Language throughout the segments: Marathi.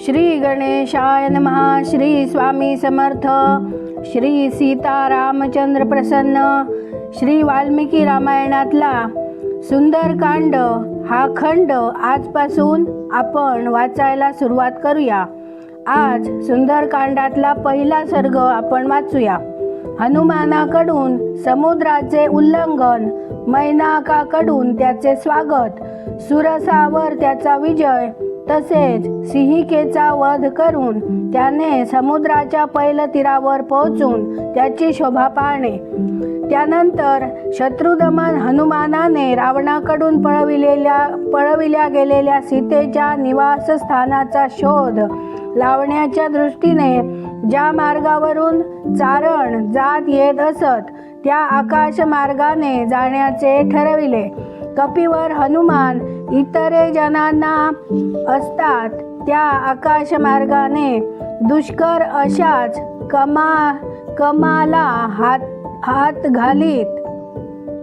श्री गणेशाय नमः श्री स्वामी समर्थ श्री सीतारामचंद्र प्रसन्न श्री वाल्मिकी रामायणातला सुंदरकांड हा खंड आजपासून आपण वाचायला सुरुवात करूया. आज सुंदरकांडातला पहिला सर्ग आपण वाचूया. हनुमानाकडून समुद्राचे उल्लंघन मैनाकाकडून त्याचे स्वागत सुरसावर त्याचा विजय तसेच सिंहिकेचा वध करून त्याने समुद्राच्या पैल तीरावर पोहोचून त्याची शोभा पाहणे. त्यानंतर शत्रुदमन हनुमानाने रावणाकडून पळविलेल्या पळविल्या गेलेल्या सीतेच्या निवासस्थानाचा शोध लावण्याच्या दृष्टीने ज्या मार्गावरून चारण जात येत असत त्या आकाश मार्गाने जाण्याचे ठरविले. कपिवर हनुमान इतरे जनांना असतात त्या आकाश मार्गाने दुष्कर अशाच कमा कमाला हात हात घालीत.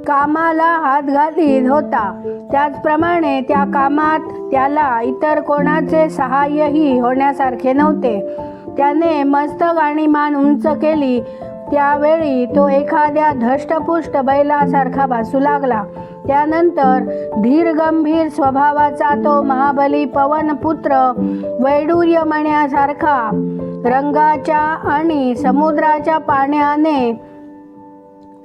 कामाला हात घालीत होता. त्याचप्रमाणे त्या कामात त्याला इतर कोणाचे सहाय्यही होण्यासारखे नव्हते. त्याने मस्तक आणि मान उंच केली. त्यावेळी तो एखाद्या धष्टपुष्ट बैलासारखा भासू लागला. त्यानंतर धीरगंभीर स्वभावाचा तो महाबली पवनपुत्र वैडूर्यमण्यासारखा रंगाच्या आणि समुद्राच्या पाण्याने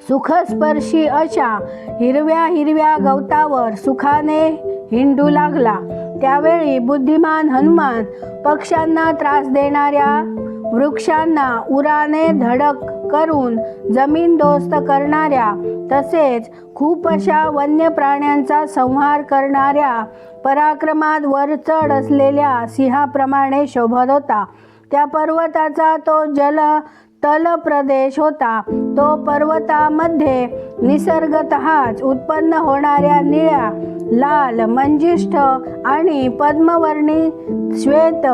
सुखस्पर्शी अशा हिरव्या हिरव्या गवतावर सुखाने हिंडू लागला. त्यावेळी बुद्धिमान हनुमान पक्ष्यांना त्रास देणाऱ्या वृक्षांना उराने धडक करून जमीनदोस्त करणाऱ्या तसेच खूप अशा वन्य प्राण्यांचा संहार करणाऱ्या पराक्रमात वरचढ असलेल्या सिंहाप्रमाणे शोभत होता. त्या पर्वताचा तो जल तल प्रदेश होता. तो पर्वतामध्ये निसर्गतःच उत्पन्न होणाऱ्या निळ्या लाल मंजिष्ठ आणि पद्मवर्णी श्वेत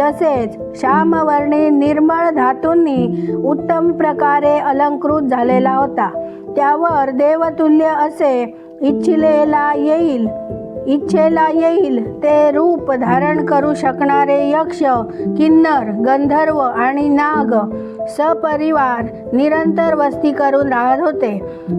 तसेच श्यामवर्णी निर्मळ धातूंनी उत्तम प्रकारे अलंकृत झालेला होता. त्यावर देवतुल्य असे इच्छिलेला येईल इच्छेला येईल ते रूप धारण करू शकणारे यक्ष किन्नर गंधर्व आणि नाग सपरिवार निरंतर वस्ती करून राहत होते.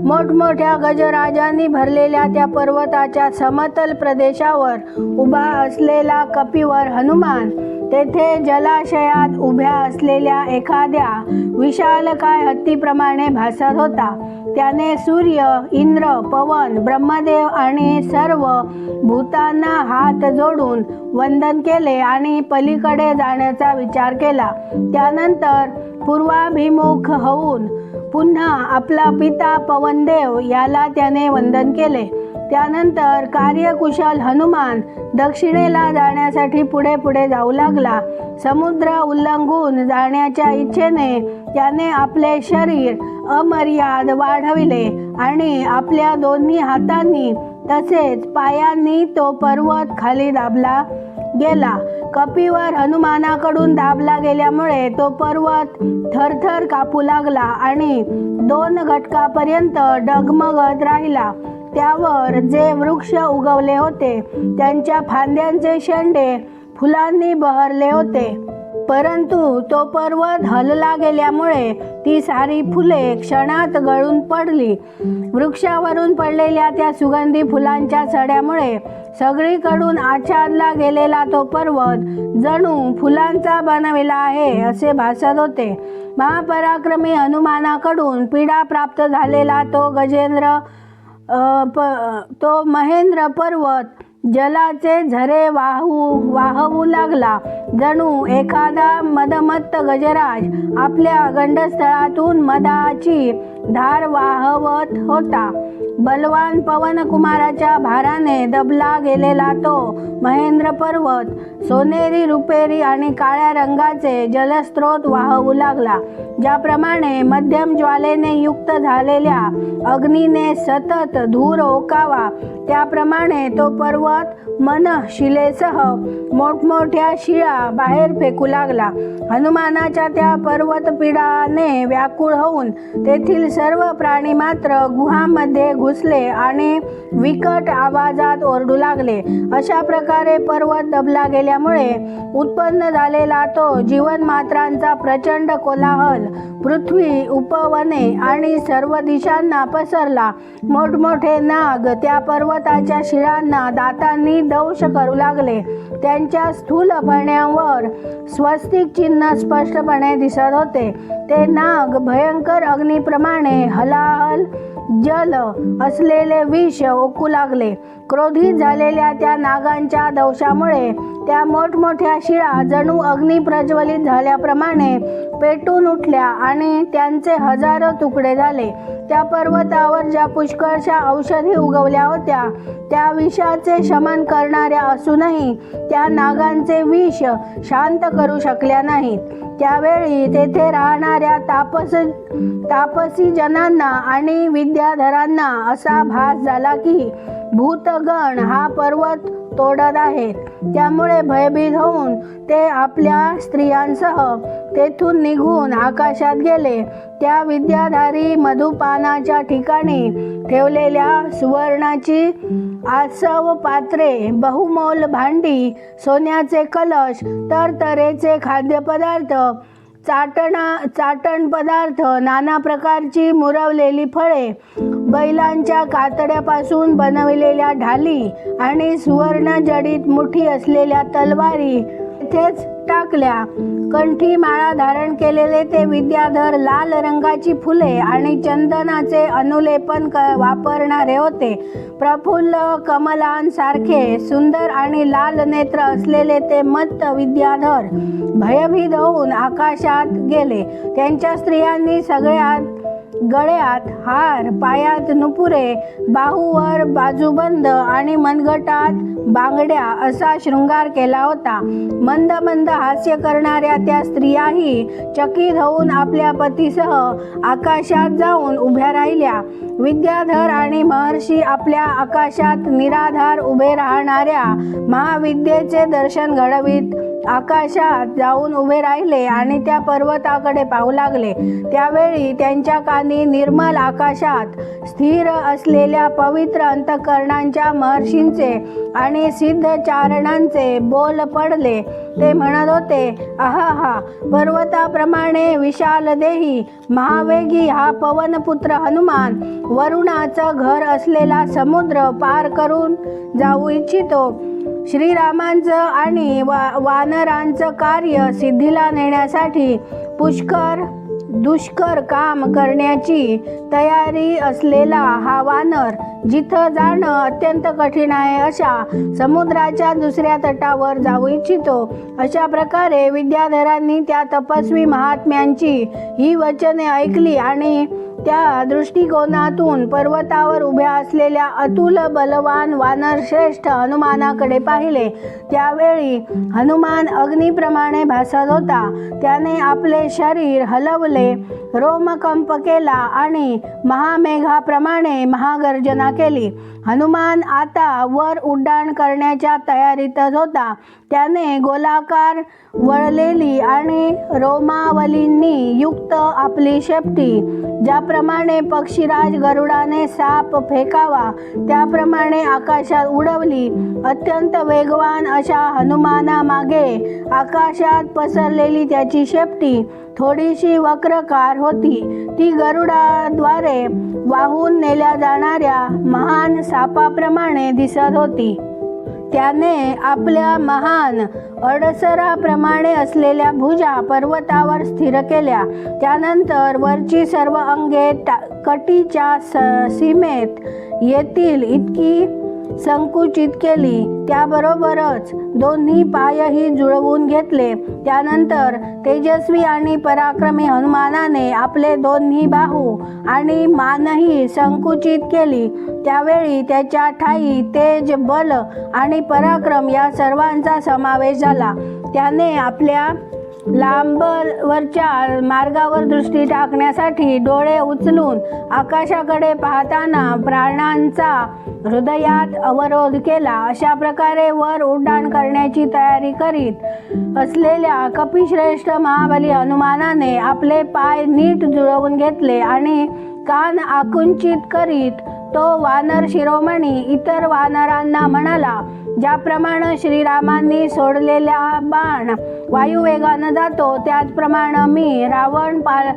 मोठमोठ्या गजराजांनी भरलेल्या त्या पर्वताच्या समतल प्रदेशावर उभा असलेला कपिवर हनुमान तेथे जलाशयात उभ्या असलेल्या एखाद्या विशालकाय हत्तीप्रमाणे भासत होता. त्याने सूर्य इंद्र पवन ब्रह्मदेव आणि सर्व भूतांना हात जोडून वंदन केले आणि पलीकडे जाण्याचा विचार केला. त्यानंतर पूर्वाभिमुख होऊन पुन्हा आपला पिता पवनदेव याला त्याने वंदन केले. त्यानंतर कार्यकुशल हनुमान दक्षिणेला जाण्यासाठी पुढे पुढे जाऊ लागला. समुद्र उल्लंघून जाण्याच्या इच्छेने त्याने आपले शरीर अमर्याद वाढविले आणि आपल्या दोन्ही हातांनी तसेच पायांनी तो पर्वत खाली दाबला गेला. कपिवर हनुमानाकडून दाबला गेल्यामुळे तो पर्वत थरथर कापू लागला आणि दोन घटकापर्यंत डगमगत राहिला. त्यावर जे वृक्ष उगवले होते त्यांच्या फांद्यांचे शेंडे फुलांनी बहरले होते. परंतु तो पर्वत हलला गेल्यामुळे ती सारी फुले क्षणात गळून पडली. वृक्षावरून पडलेल्या त्या सुगंधी फुलांच्या सड्यामुळे सगळीकडून आच्छादला गेलेला तो पर्वत जणू फुलांचा बनविला आहे असे भासत होते. महापराक्रमी हनुमानाकडून पीडा प्राप्त झालेला तो गजेंद्र प तो महेंद्र पर्वत जलाचे झरे वाहू वाहवू लागला. जणू एखादा मदमत्त गजराज आपल्या गंडस्थळातून मदाची धार वाहवत होता. बलवान पवनकुमाराच्या भाराने दबला गेलेला तो महेंद्र पर्वत. सोनेरी रुपेरी आणि काळ्या रंगाचे जलस्रोत वाहवू लागला. ज्याप्रमाणे मध्यम ज्वालेने युक्त झालेल्या अग्नीने सतत धूर ओकावा त्याप्रमाणे तो पर्वत मन शिलेसह मोठमोठ्या शिळा बाहेर फेकू लागला. हनुमानाच्या त्या पर्वतपिडाने व्याकुळ होऊन तेथील सर्व प्राणी मात्र गुहामध्ये घुसले आणि विकट आवाजात ओरडू लागले. अशा प्रकारे पर्वत दबला गेल्यामुळे उत्पन्न झालेला तो जीवनमात्रांचा प्रचंड कोलाहल पृथ्वी उपवने आणि सर्व दिशांना पसरला. मोठमोठे नाग त्या पर्वत पर्वताच्या शिळांना दातांनी दंश करू लागले. त्यांच्या स्थूल फण्यावर स्वस्तिक चिन्ह स्पष्टपणे दिसत होते. ते नाग भयंकर अग्निप्रमाणे हलाहल जल असलेले विष ओकू लागले. क्रोधित झालेल्या त्या नागांच्या दंशामुळे त्या मोठमोठ्या शिळा जणू अग्नी प्रज्वलित झाल्याप्रमाणे पेटून उठल्या आणि त्यांचे हजारो तुकडे झाले. त्या पर्वतावर ज्या पुष्कळशा औषधी उगवल्या होत्या त्या विषाचे शमन करणाऱ्या असूनही त्या नागांचे विष शांत करू शकल्या नाहीत. त्यावेळी तेथे राहणाऱ्या तापस तापसी जनांना आणि विद्याधरांना असा भास झाला की भूतगण हा पर्वत तोडत आहेत. त्यामुळे भयभीत होऊन ते आपल्या स्त्रियांसह तेथून निघून आकाशात गेले. त्या विद्याधारी मधुपानाच्या ठिकाणी ठेवलेल्या सुवर्णाची आसव पात्रे बहुमोल भांडी सोन्याचे कलश तरतरेचे खाद्यपदार्थ चाटणा चाटण पदार्थ नाना प्रकारची मुरवलेली फळे बैलांच्या कातड्यापासून बनविलेल्या ढाली आणि सुवर्णजडित मुठी असलेल्या तलवारी तेच टाकल्या. कंठी माळा धारण केलेले ते विद्याधर लाल रंगाची फुले आणि चंदनाचे अनुलेपन क वापरणारे होते. प्रफुल्ल कमलांसारखे सुंदर आणि लाल नेत्र असलेले ते मत्त विद्याधर भयभीत होऊन आकाशात गेले. त्यांच्या स्त्रियांनी सगळ्यात गळ्यात हार पायात नुपुरे बाहूवर बाजूबंद आणि मनगटात बांगड्या असा शृंगार केला होता. मंद मंद हास्य करणाऱ्या त्या स्त्रियाही चकित होऊन आपल्या पतीसह आकाशात जाऊन उभ्या राहिल्या. विद्याधर आणि महर्षी आपल्या आकाशात निराधार उभे राहणाऱ्या महाविद्येचे दर्शन घडवीत. आकाशात जाऊन उभे राहिले आणि त्या पर्वताकडे पाहू लागले. त्यावेळी त्यांच्या कानी निर्मल आकाशात स्थिर असलेल्या पवित्र अंतकरणांच्या महर्षींचे आणि सिद्ध चारणांचे बोल पडले. ते म्हणत होते आहा पर्वताप्रमाणे विशाल देही महावेगी हा पवनपुत्र हनुमान वरुणाचं घर असलेला समुद्र पार करून जाऊ इच्छितो. श्रीरामांचं आणि वा वानरांचं कार्य सिद्धीला नेण्यासाठी पुष्कर दुष्कर काम करण्याची तयारी असलेला हा वानर जिथं जाणं अत्यंत कठीण आहे अशा समुद्राच्या दुसऱ्या तटावर जाऊ इच्छितो. अशा प्रकारे विद्याधरांनी त्या तपस्वी महात्म्यांची ही वचने ऐकली आणि त्या दृष्टिकोनातून पर्वतावर उभ्या असलेल्या अतुल बलवान वानरश्रेष्ठ हनुमानाकडे पाहिले. त्यावेळी हनुमान अग्निप्रमाणे भासत होता. त्याने आपले शरीर हलवले रोमकंप केला आणि महामेघाप्रमाणे महागर्जना केली. हनुमान आता वर उड्डाण करण्याच्या तयारीतच होता. त्याने गोलाकार वळलेली आणि रोमावलींनी युक्त आपली शेपटी ज्याप्रमाणे पक्षीराज गरुडाने साप फेकावा त्याप्रमाणे आकाशात उडवली. अत्यंत वेगवान अशा हनुमानामागे आकाशात पसरलेली त्याची शेपटी थोडीशी वक्रकार होती. ती गरुडाद्वारे वाहून नेल्या जाणाऱ्या महान सापाप्रमाणे दिसत होती. त्याने आपल्या महान अडसराप्रमाणे असलेल्या भुजा पर्वतावर स्थिर केल्या. त्यानंतर वरची सर्व अंगे टा कटीच्या स सीमेत येतील. इतकी संकुचित केली. त्याबरोबरच दोन्ही पायही जुळवून घेतले. त्यानंतर तेजस्वी आणि पराक्रमी हनुमानाने आपले दोन्ही बाहू आणि मानही संकुचित केली. त्यावेळी त्याच्या ठाई तेज बल आणि पराक्रम या सर्वांचा समावेश झाला. त्याने आपल्या लांबवरच्या मार्गावर दृष्टी टाकण्यासाठी डोळे उचलून आकाशाकडे पाहताना प्राणांचा हृदयात अवरोध केला. अशा प्रकारे वर उड्डाण करण्याची तयारी करीत असलेल्या कपिश्रेष्ठ महाबली हनुमानाने आपले पाय नीट जुळवून घेतले आणि कान आकुंचित करीत तो वानर शिरोमणी इतर वानरांना म्हणाला ज्याप्रमाणे श्रीरामांनी सोडलेला बाण वायू वेगानं जातो. त्याचप्रमाणे मी रावण पाल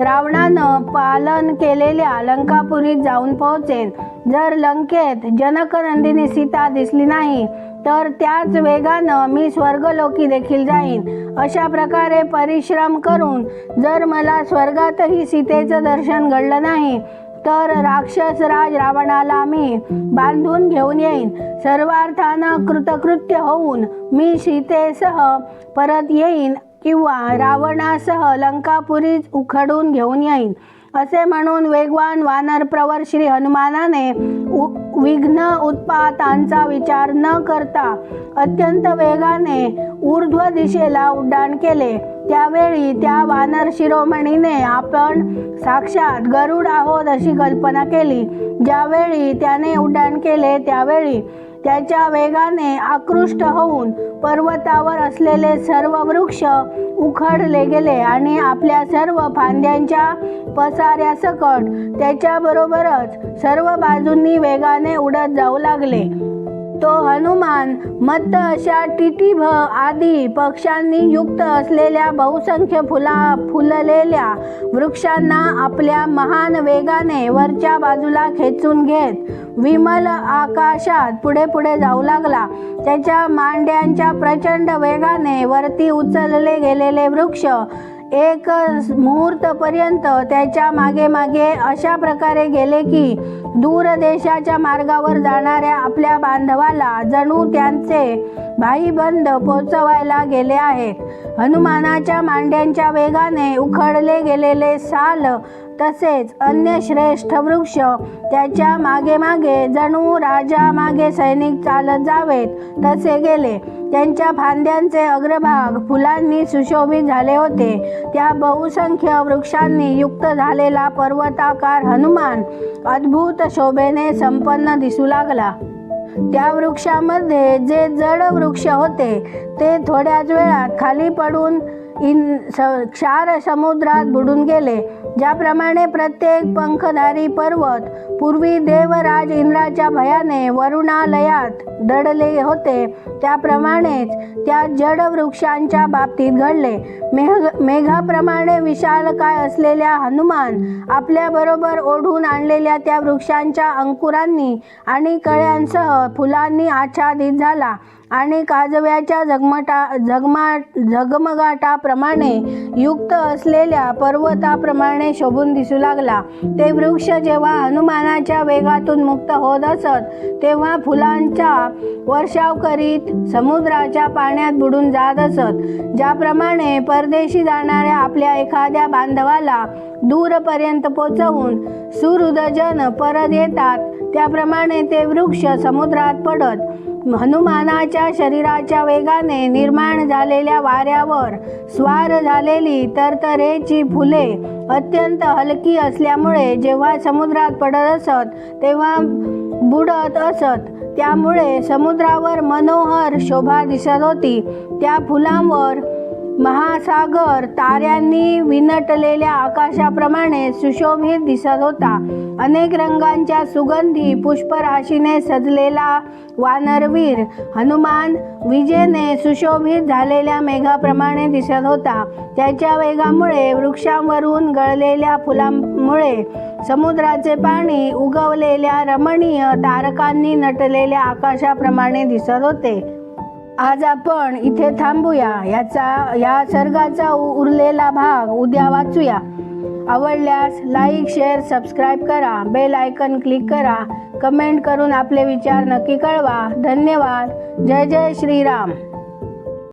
रावणानं पालन केलेल्या लंकापुरीत जाऊन पोहोचेन. जर लंकेत जनकनंदिनी सीता दिसली नाही तर त्याच वेगानं मी स्वर्गलोकी देखील जाईन. अशा प्रकारे परिश्रम करून जर मला स्वर्गातही सीतेचं दर्शन घडलं नाही तर राक्षस राज रावणाला मी बांधून घेऊन येईन. सर्वार्थानं कृतकृत्य होऊन मी सीतेसह परत येईन किंवा रावणासह लंकापुरीच उखडून घेऊन येईन. असे म्हणून वेगवान वानर प्रवर श्री हनुमानाने उ विघ्न उत्पातांचा विचार न करता अत्यंत वेगाने ऊर्ध्व दिशेला उड्डाण केले. त्यावेळी त्या वानर शिरोमणीने आपण साक्षात गरुड आहोत अशी कल्पना केली. ज्यावेळी त्याने उड्डाण केले त्यावेळी त्याच्या वेगाने आकृष्ट होऊन पर्वतावर असलेले सर्व वृक्ष उखडले गेले आणि आपल्या सर्व फांद्यांच्या पसाऱ्यासकट त्याच्याबरोबरच सर्व बाजूंनी वेगाने उडत जाऊ लागले. तो हनुमान मत्त अशा टिटीभ आदी पक्ष्यांनी युक्त असलेल्या बहुसंख्य फुला फुललेल्या वृक्षांना आपल्या महान वेगाने वरच्या बाजूला खेचून घेत विमल आकाशात पुढे पुढे जाऊ लागला. त्याच्या मांड्यांच्या प्रचंड वेगाने वरती उचलले गेलेले वृक्ष एक मुहूर्तपर्यंत त्याच्यामागे मागे अशा प्रकारे गेले की दूर देशाच्या मार्गावर जाणाऱ्या आपल्या बांधवाला जणू त्यांचे भाईबंद पोचवायला गेले आहेत. हनुमानाच्या मांड्यांच्या वेगाने उखडले गेलेले साल तसेच अन्य श्रेष्ठ वृक्ष त्याच्यामागे मागे जणू राजा मागे सैनिक चालत जावेत तसे गेले. त्यांच्या फांद्यांचे अग्रभाग फुलांनी सुशोभित झाले होते. त्या बहुसंख्य वृक्षांनी युक्त झालेला पर्वताकार हनुमान अद्भुत शोभेने संपन्न दिसू लागला. त्या वृक्षामध्ये जे जड वृक्ष होते ते थोड्याच वेळात खाली पडून इन स क्षार समुद्रात बुडून गेले. ज्याप्रमाणे प्रत्येक पंखधारी पर्वत पूर्वी देवराज इंद्राच्या भयाने वरुणालयात दडले होते त्याप्रमाणेच त्या जड वृक्षांच्या बाबतीत घडले. मेघ मेघाप्रमाणे विशालकाय असलेल्या हनुमान आपल्याबरोबर ओढून आणलेल्या त्या वृक्षांच्या अंकुरांनी आणि कळ्यांसह फुलांनी आच्छादित झाला. आणि काजव्याच्या झगमटा झगमा झगमगाटाप्रमाणे युक्त असलेल्या पर्वताप्रमाणे शोभून दिसू लागला. ते वृक्ष जेव्हा हनुमानाच्या वेगातून मुक्त होत असत तेव्हा फुलांचा वर्षाव करीत समुद्राच्या पाण्यात बुडून जात असत ज्याप्रमाणे परदेशी जाणाऱ्या आपल्या एखाद्या बांधवाला दूरपर्यंत पोचवून सुहृदजन परत येतात. त्याप्रमाणे ते वृक्ष समुद्रात पडत हनुमानाच्या शरीराच्या वेगाने निर्माण झालेल्या वाऱ्यावर स्वार झालेली तरतरेची फुले अत्यंत हलकी असल्यामुळे जेव्हा समुद्रात पडत असत तेव्हा बुडत असत. त्यामुळे समुद्रावर मनोहर शोभा दिसत होती. त्या फुलांवर महासागर ताऱ्यांनी विनटलेल्या आकाशाप्रमाणे सुशोभित दिसत होता. अनेक रंगांच्या सुगंधी पुष्पराशीने सजलेला वानरवीर हनुमान विजेने सुशोभित झालेल्या मेघाप्रमाणे दिसत होता. त्याच्या वेगामुळे वृक्षांवरून गळलेल्या फुलांमुळे समुद्राचे पाणी उगवलेल्या रमणीय तारकांनी नटलेल्या आकाशाप्रमाणे दिसत होते. आज आपण इथे थांबूया. याचा या सर्गाचा उ- उरलेला भाग उद्या वाचूया. आवडल्यास लाईक शेअर सबस्क्राईब करा. बेल आयकन क्लिक करा. कमेंट करून आपले विचार नक्की कळवा. धन्यवाद. जय जय श्रीराम.